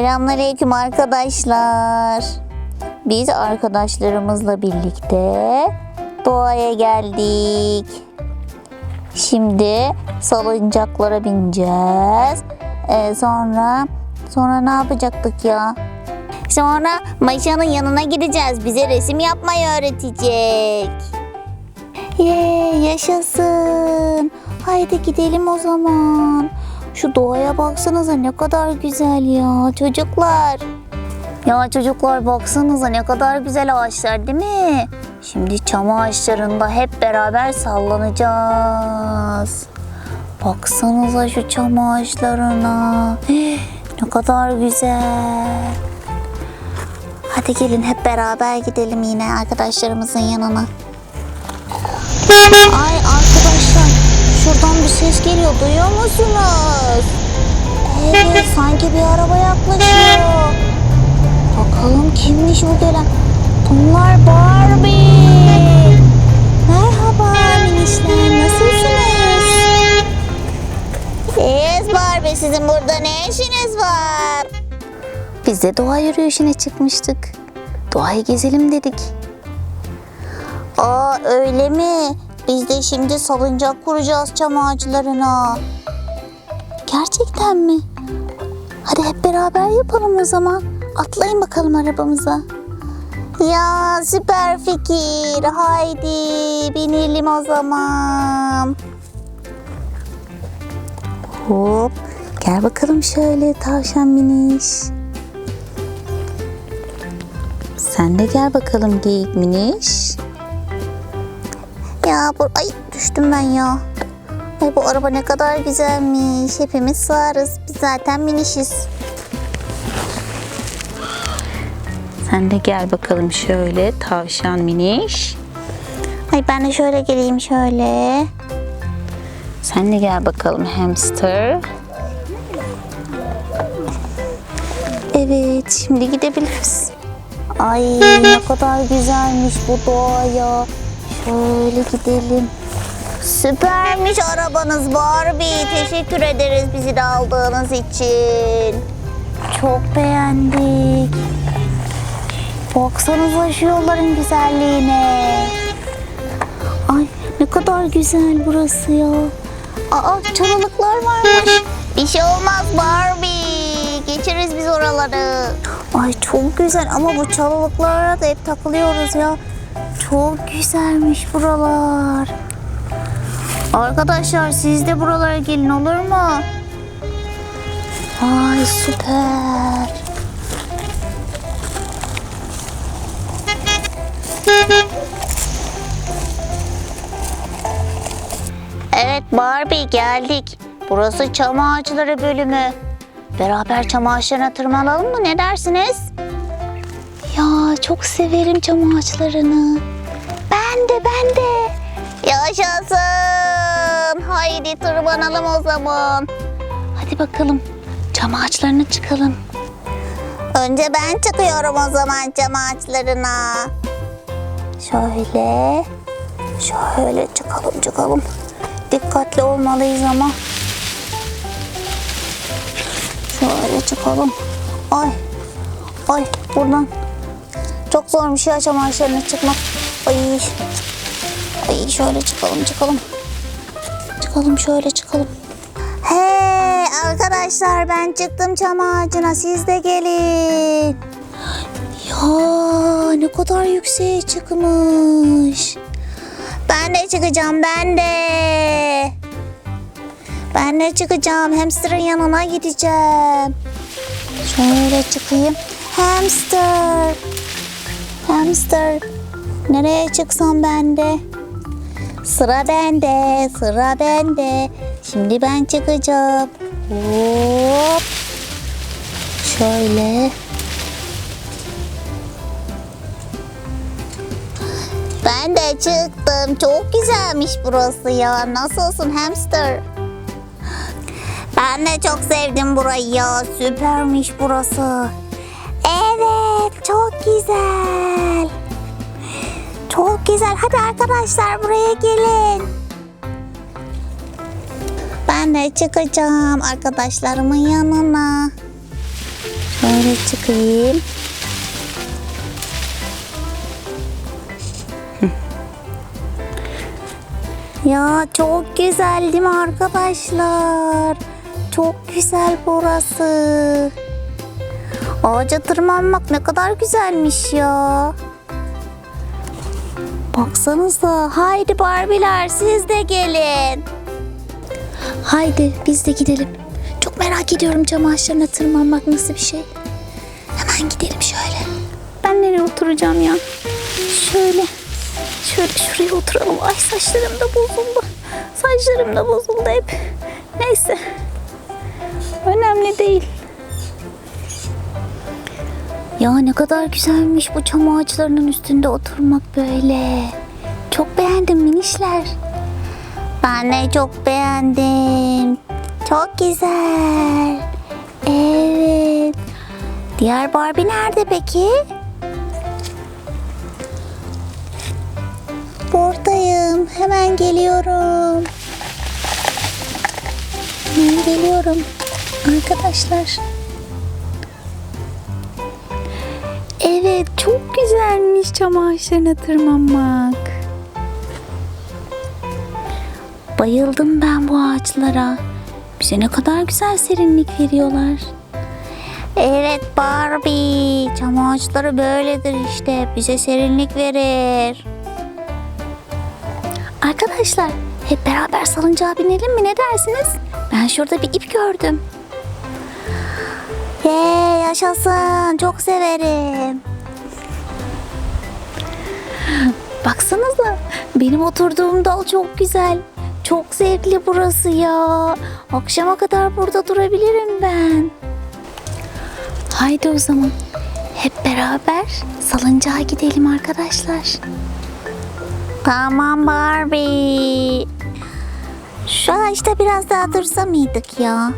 Selamünaleyküm arkadaşlar. Biz arkadaşlarımızla birlikte doğaya geldik. Şimdi salıncaklara bineceğiz. Ee, sonra sonra ne yapacaktık ya? Sonra Maşa'nın yanına gideceğiz. Bize resim yapmayı öğretecek. Yee yaşasın. Haydi gidelim o zaman. Şu doğaya baksanıza ne kadar güzel ya çocuklar. Ya çocuklar baksanıza ne kadar güzel ağaçlar değil mi? Şimdi çam ağaçlarında hep beraber sallanacağız. Baksanıza şu çam ağaçlarına. Ne kadar güzel. Hadi gelin hep beraber gidelim yine arkadaşlarımızın yanına. Ay arkadaşlar şuradan bir ses geliyor duyuyor musunuz? Evet sanki bir araba yaklaşıyor. Bakalım kimmiş bu gelen? Bunlar Barbie. Merhaba minişler nasılsınız? İyiyiz Barbie sizin burada ne işiniz var? Biz de doğa yürüyüşüne çıkmıştık. Doğayı gezelim dedik. Aa öyle mi? Biz de şimdi salıncak kuracağız çam ağaçlarına. Gerçekten mi? Hadi hep beraber yapalım o zaman. Atlayın bakalım arabamıza. Ya süper fikir. Haydi binelim o zaman. Hop. Gel bakalım şöyle tavşan miniş. Sen de gel bakalım geyik miniş. Ya bu ay düştüm ben ya. Ay bu araba ne kadar güzelmiş. Hepimiz sığarız. Biz zaten minişiz. Sen de gel bakalım şöyle tavşan miniş. Ay ben de şöyle geleyim şöyle. Sen de gel bakalım hamster. Evet şimdi gidebiliriz. Ay ne kadar güzelmiş bu doğa ya. Şöyle gidelim. Süpermiş arabanız Barbie. Teşekkür ederiz bizi de aldığınız için. Çok beğendik. Baksanıza şu yolların güzelliğine. Ay ne kadar güzel burası ya. Aa çalılıklar varmış. Bir şey olmaz Barbie. Geçeriz biz oraları. Ay çok güzel ama bu çalılıklara da hep takılıyoruz ya. Çok güzelmiş buralar. Arkadaşlar siz de buralara gelin olur mu? Ay süper. Evet Barbie geldik. Burası çam ağaçları bölümü. Beraber çam ağaçlarına tırmanalım mı? Ne dersiniz? Ya çok severim çam ağaçlarını. De ben de. Yaşasın. Haydi tırmanalım o zaman. Hadi bakalım çam ağaçlarına çıkalım. Önce ben çıkıyorum o zaman çam ağaçlarına. Şöyle. Şöyle çıkalım çıkalım. Dikkatli olmalıyız ama. Şöyle çıkalım. Ay. Ay buradan. Çok zormuş ya çam ağaçlarına çıkmak. Ay. Ay şöyle çıkalım çıkalım. Çıkalım şöyle çıkalım. Hey arkadaşlar ben çıktım çam ağacına siz de gelin. Ya ne kadar yükseğe çıkmış. Ben de çıkacağım ben de. Ben de çıkacağım. Hamsterın yanına gideceğim. Şöyle çıkayım. Hamster. Hamster. Nereye çıksam ben de? Sıra bende, sıra bende. Şimdi ben çıkacağım. Hop. Şöyle. Ben de çıktım. Çok güzelmiş burası ya. Nasılsın hamster? Ben de çok sevdim burayı ya. Süpermiş burası. Evet, çok güzel. Güzel. Hadi arkadaşlar buraya gelin. Ben de çıkacağım arkadaşlarımın yanına. Böyle çıkayım. Ya çok güzel değil mi arkadaşlar? Çok güzel burası. Ağaca tırmanmak ne kadar güzelmiş ya. Baksanıza. Haydi Barbiler siz de gelin. Haydi biz de gidelim. Çok merak ediyorum cam tırmanmak nasıl bir şey. Hemen gidelim şöyle. Ben nereye oturacağım ya? Şöyle. Şöyle şuraya oturalım. Ay saçlarım da bozuldu. Saçlarım da bozuldu hep. Neyse. Önemli değil. Ya ne kadar güzelmiş bu çam ağaçlarının üstünde oturmak böyle. Çok beğendim minişler. Ben de çok beğendim. Çok güzel. Evet. Diğer Barbie nerede peki? Buradayım. Hemen geliyorum. Hemen geliyorum. Arkadaşlar. Evet çok güzelmiş çam ağaçlarına tırmanmak. Bayıldım ben bu ağaçlara. Bize ne kadar güzel serinlik veriyorlar. Evet Barbie. Çam ağaçları böyledir işte. Bize serinlik verir. Arkadaşlar hep beraber salıncağa binelim mi ne dersiniz? Ben şurada bir ip gördüm. Ye yaşasın çok severim. Baksanıza benim oturduğum dal çok güzel. Çok zevkli burası ya. Akşama kadar burada durabilirim ben. Haydi o zaman hep beraber salıncağa gidelim arkadaşlar. Tamam Barbie. Şu ağaçta biraz daha dursa mıydık ya?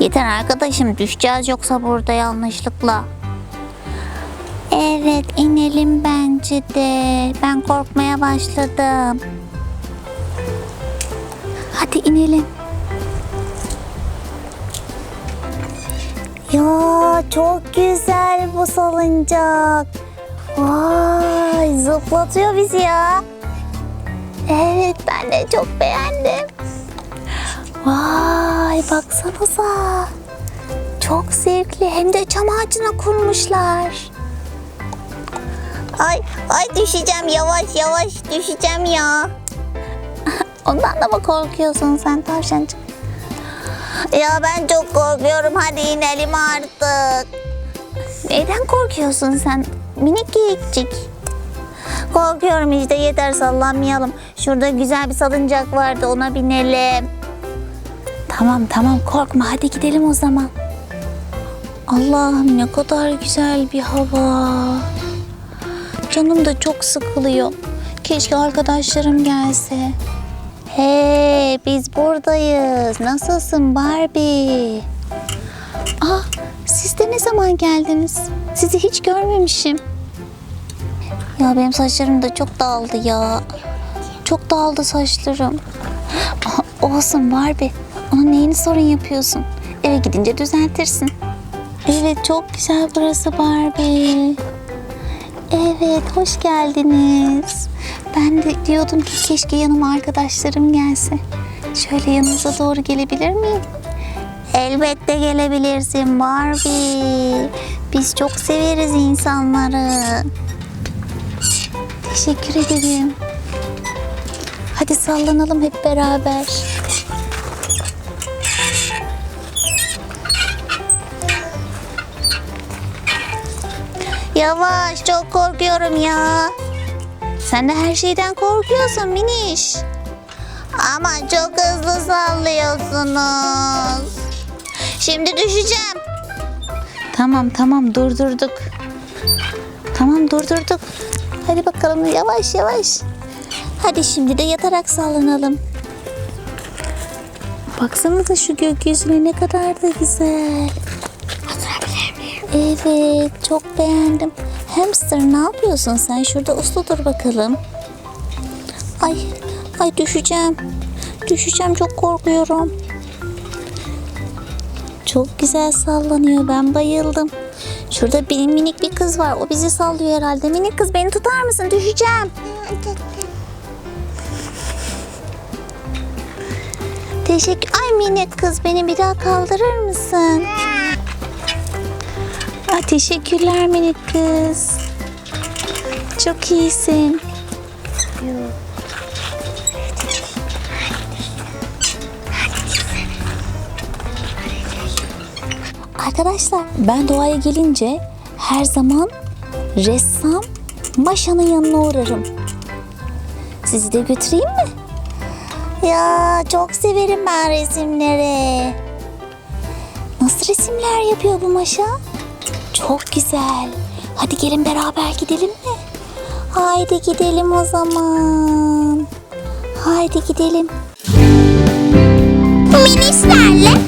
Yeter arkadaşım düşeceğiz yoksa burada yanlışlıkla. Evet inelim bence de. Ben korkmaya başladım. Hadi inelim. Ya çok güzel bu salıncak. Vay zıplatıyor bizi ya. Evet ben de çok beğendim. Vay baksanıza. Çok zevkli hem de çam ağacına kurmuşlar. Ay ay düşeceğim yavaş yavaş düşeceğim ya. Ondan da mı korkuyorsun sen tavşancık? Ya ben çok korkuyorum hadi inelim artık. Neyden korkuyorsun sen minik geyikcik? Korkuyorum işte yeter sallanmayalım. Şurada güzel bir salıncak vardı ona binelim. Tamam tamam korkma hadi gidelim o zaman. Allah'ım ne kadar güzel bir hava. Canım da çok sıkılıyor. Keşke arkadaşlarım gelse. Hey biz buradayız. Nasılsın Barbie? Ah siz de ne zaman geldiniz? Sizi hiç görmemişim. Ya benim saçlarım da çok dağıldı ya. Çok dağıldı saçlarım. Ah, Olsun Barbie. Onun neyini sorun yapıyorsun? Eve gidince düzeltirsin. Evet çok güzel burası Barbie. Evet hoş geldiniz. Ben de diyordum ki keşke yanıma arkadaşlarım gelse. Şöyle yanınıza doğru gelebilir miyim? Elbette gelebilirsin Barbie. Biz çok severiz insanları. Teşekkür ederim. Hadi sallanalım hep beraber. Yavaş çok korkuyorum ya. Sen de her şeyden korkuyorsun Miniş. Ama çok hızlı sallıyorsunuz. Şimdi düşeceğim. Tamam tamam durdurduk. Tamam durdurduk. Hadi bakalım yavaş yavaş. Hadi şimdi de yatarak sallanalım. Baksanıza şu gökyüzüne ne kadar da güzel. Evet çok beğendim. Hamster ne yapıyorsun sen? Şurada uslu dur bakalım. Ay, ay düşeceğim. Düşeceğim çok korkuyorum. Çok güzel sallanıyor. Ben bayıldım. Şurada benim minik bir kız var. O bizi sallıyor herhalde. Minik kız beni tutar mısın? Düşeceğim. Teşekkür. Ay minik kız beni bir daha kaldırır mısın? Ay, teşekkürler minik kız. Çok iyisin. Arkadaşlar ben doğaya gelince her zaman ressam Maşa'nın yanına uğrarım. Sizi de götüreyim mi? Ya çok severim ben resimleri. Nasıl resimler yapıyor bu Maşa? Çok güzel. Hadi gelin beraber gidelim mi? Haydi gidelim o zaman. Haydi gidelim. Minişlerle